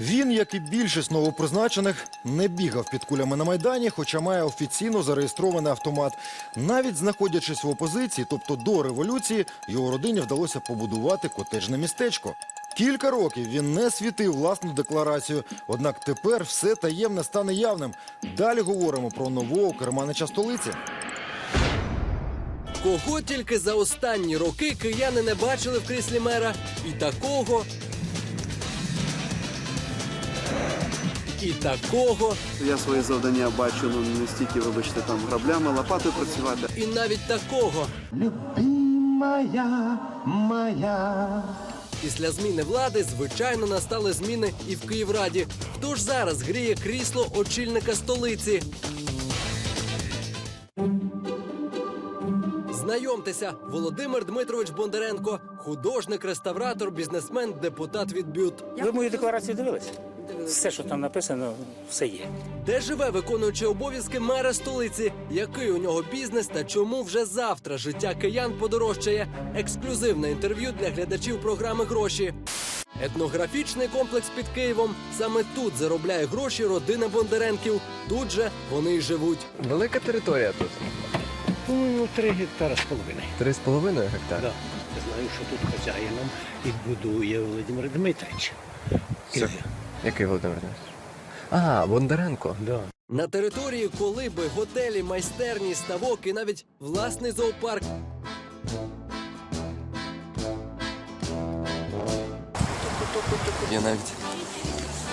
Він, як і більшість новопризначених, не бігав під кулями на майдані, хоча має офіційно зареєстрований автомат. Навіть знаходячись в опозиції, тобто до революції, його родині вдалося побудувати котеджне містечко. Кілька років він не світив власну декларацію, однак тепер все таємне стане явним. Далі говоримо про нового керманича столиці. Кого тільки за останні роки кияни не бачили в кріслі мера, і такого. І такого, Я свої завдання бачу ну не стільки, вибачте, там граблями, лопатою працювати. і навіть такого. Любимая моя. Після зміни влади, звичайно, настали зміни і в Київраді. Хто ж зараз гріє крісло очільника столиці? Знайомтеся, Володимир Дмитрович Бондаренко, художник, реставратор, бізнесмен, депутат від БЮТ. Ви мою декларацію дивились? Все, що там написано, все є. Де живе виконуючий обов'язки мера столиці? Який у нього бізнес та чому вже завтра життя киян подорожчає? Ексклюзивне інтерв'ю для глядачів програми Гроші. Етнографічний комплекс під Києвом. Саме тут заробляє гроші родина Бондаренків. Тут же вони й живуть. Велика територія тут. Ну, три гектара з половиною. Три з половиною гектар. Да. Я знаю, що тут хазяїном відбудує Володимир Дмитрич. Все. Який Володимир Дмитрович? А, Бондаренко. Да. На території колиби, готелі, майстерні, ставок і навіть власний зоопарк. Є навіть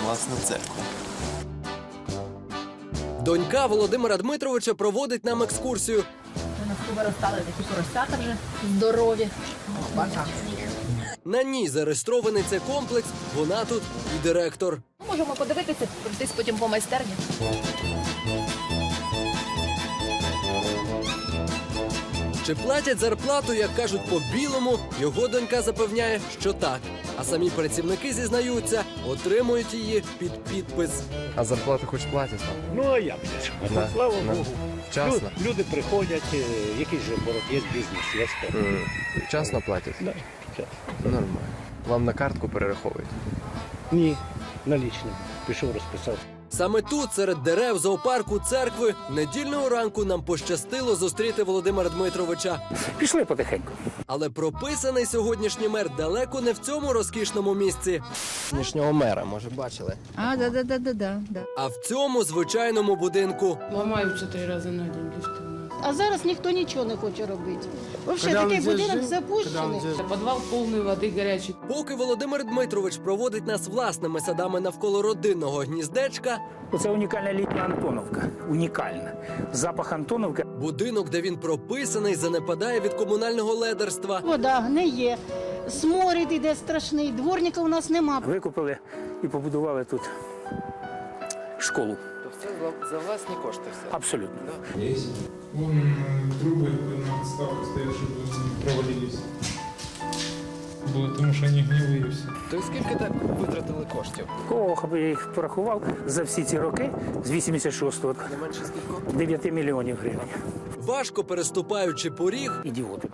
власна церква. Донька Володимира Дмитровича проводить нам екскурсію. У нас виростали такі поросята вже здорові. Бача. На ній зареєстрований цей комплекс. Вона тут і директор. Можемо подивитися, пройтись потім по майстерні. Чи платять зарплату, як кажуть, по-білому, його донька запевняє, що так. А самі працівники зізнаються, отримують її під підпис. А зарплату хоч платять? Ну, а як же? Да, Слава да. Богу. Вчасно? Лю- Люди приходять, е, якийсь же оборот, є бізнес, є все. Вчасно платять? Да. Нормально. Вам на картку перераховують. Ні, налічним. Пішов, розписав. Саме тут, серед дерев, зоопарку, церкви, недільного ранку нам пощастило зустріти Володимира Дмитровича. Пішли потихеньку. Але прописаний сьогоднішній мер далеко не в цьому розкішному місці, Нинішнього мера, може, бачили? А, да, да, да, да, да, а в цьому звичайному будинку. Ламаються три рази на день ліфти. А зараз ніхто нічого не хоче робити. Взагалі такий будинок запущений. Підвал повний води гарячий. Поки Володимир Дмитрович проводить нас власними садами навколо родинного гніздечка, Оце унікальна літня Антоновка. Унікальна. Запах Антоновки. будинок, де він прописаний, занепадає від комунального ледерства. Вода гниє, сморід іде страшний, дворника у нас нема. Викупили і побудували тут школу То все за власні кошти все. Абсолютно. Есть. Вон трубы на подставках стоят, чтобы не провалились. Было, потому что они гнилые все. То й скільки так витратили коштів? Кого би я їх порахував за всі ці роки з 86-го Не менше скільки? 9 мільйонів гривень. Важко переступаючи поріг, Ідіоти.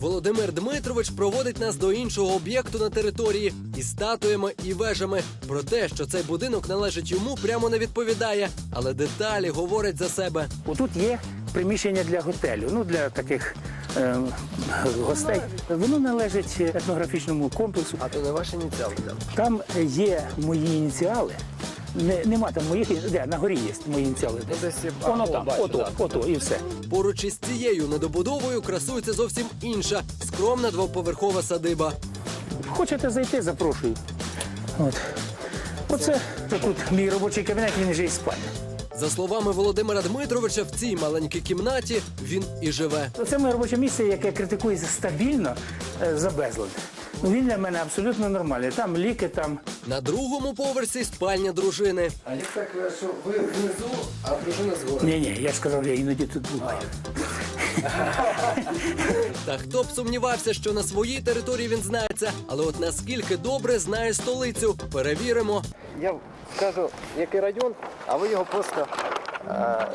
Володимир Дмитрович проводить нас до іншого об'єкту на території із статуями і вежами. Про те, що цей будинок належить йому, прямо не відповідає, але деталі говорять за себе. Отут є приміщення для готелю, ну для таких е, гостей. Воно належить етнографічному комплексу. А то не ваші ініціали там. Там є мої ініціали. Не, нема там моїх де, на горі є мої ініціали. Ну, десь Воно там, бачу, ото, да. ото, і все. Поруч із цією недобудовою красується зовсім інша скромна двоповерхова садиба. Хочете зайти, запрошую. От. Оце тут мій робочий кабінет, він вже і спальня. За словами Володимира Дмитровича, в цій маленькій кімнаті він і живе. Це моє робоче місце, яке критикується стабільно е, за безлад. Ну, він для мене абсолютно нормальний. Там ліки, там На другому поверсі спальня дружини. А як так, що ви внизу, а дружина згору? ні, ні, я ж сказав, я іноді тут буваю. Та хто б сумнівався, що на своїй території він знається, але от наскільки добре знає столицю, перевіримо. Я скажу, який район, а ви його просто е,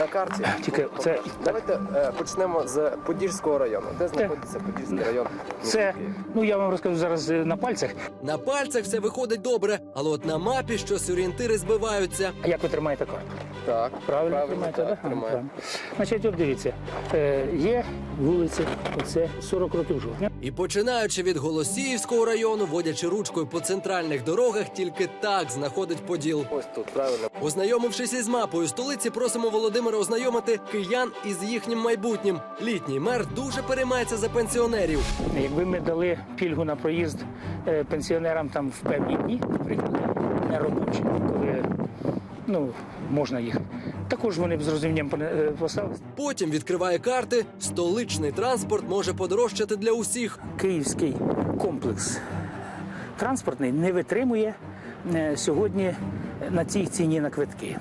На карті. Тільки це- Давайте е, почнемо з Подільського району. Де знаходиться Подільський район? Це, ну я вам розкажу зараз е, на пальцях. На пальцях все виходить добре, але от на мапі щось орієнтири збиваються. А як ви тримаєте карту? Так, Правильно, тримаєте, так? Ага, тримаю. правильно. Значить, от дивіться, е, є вулиці, оце 40 років жовтня. І починаючи від Голосіївського району, водячи ручкою по центральних дорогах, тільки так знаходить поділ. Ось тут, правильно. Ознайомившись із мапою столиці, просимо Володимира ознайомити киян із їхнім майбутнім. Літній мер дуже переймається за пенсіонерів. Якби ми дали пільгу на проїзд е, пенсіонерам там в певні дні, наприклад, не робочі, коли ну, можна їх, також вони б з розумінням е, поставилися. Потім відкриває карти. Столичний транспорт може подорожчати для усіх. Київський комплекс транспортний не витримує е, сьогодні на цій ціні на квитки.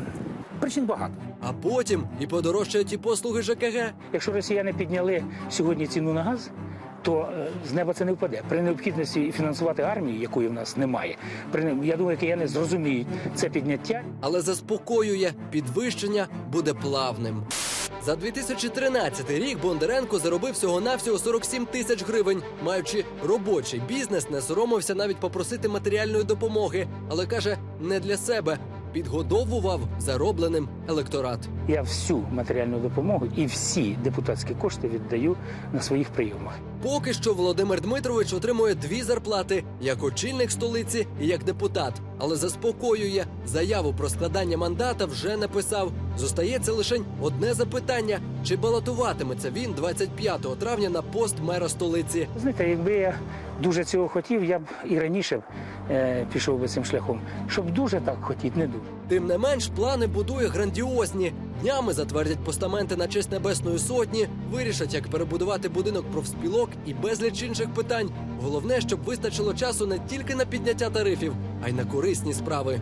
Причин багато. А потім і подорожчають і послуги ЖКГ. Якщо росіяни підняли сьогодні ціну на газ, то е, з неба це не впаде. При необхідності фінансувати армію, якої в нас немає. При я думаю, кияни зрозуміють це підняття. але заспокоює підвищення буде плавним. За 2013 рік Бондаренко заробив всього навсього 47 тисяч гривень. Маючи робочий бізнес, не соромився навіть попросити матеріальної допомоги, але каже, не для себе. Підгодовував заробленим електорат. Я всю матеріальну допомогу і всі депутатські кошти віддаю на своїх прийомах. Поки що Володимир Дмитрович отримує дві зарплати як очільник столиці і як депутат, але заспокоює заяву про складання мандата вже написав. Зостається лише одне запитання: чи балотуватиметься він 25 травня на пост мера столиці? Знаєте, якби я дуже цього хотів, я б і раніше е, пішов би цим шляхом. Щоб дуже так хотіти, не дуже. Тим не менш, плани будує грандіозні. Днями затвердять постаменти на честь небесної сотні, вирішать, як перебудувати будинок профспілок і безліч інших питань. Головне, щоб вистачило часу не тільки на підняття тарифів, а й на корисні справи.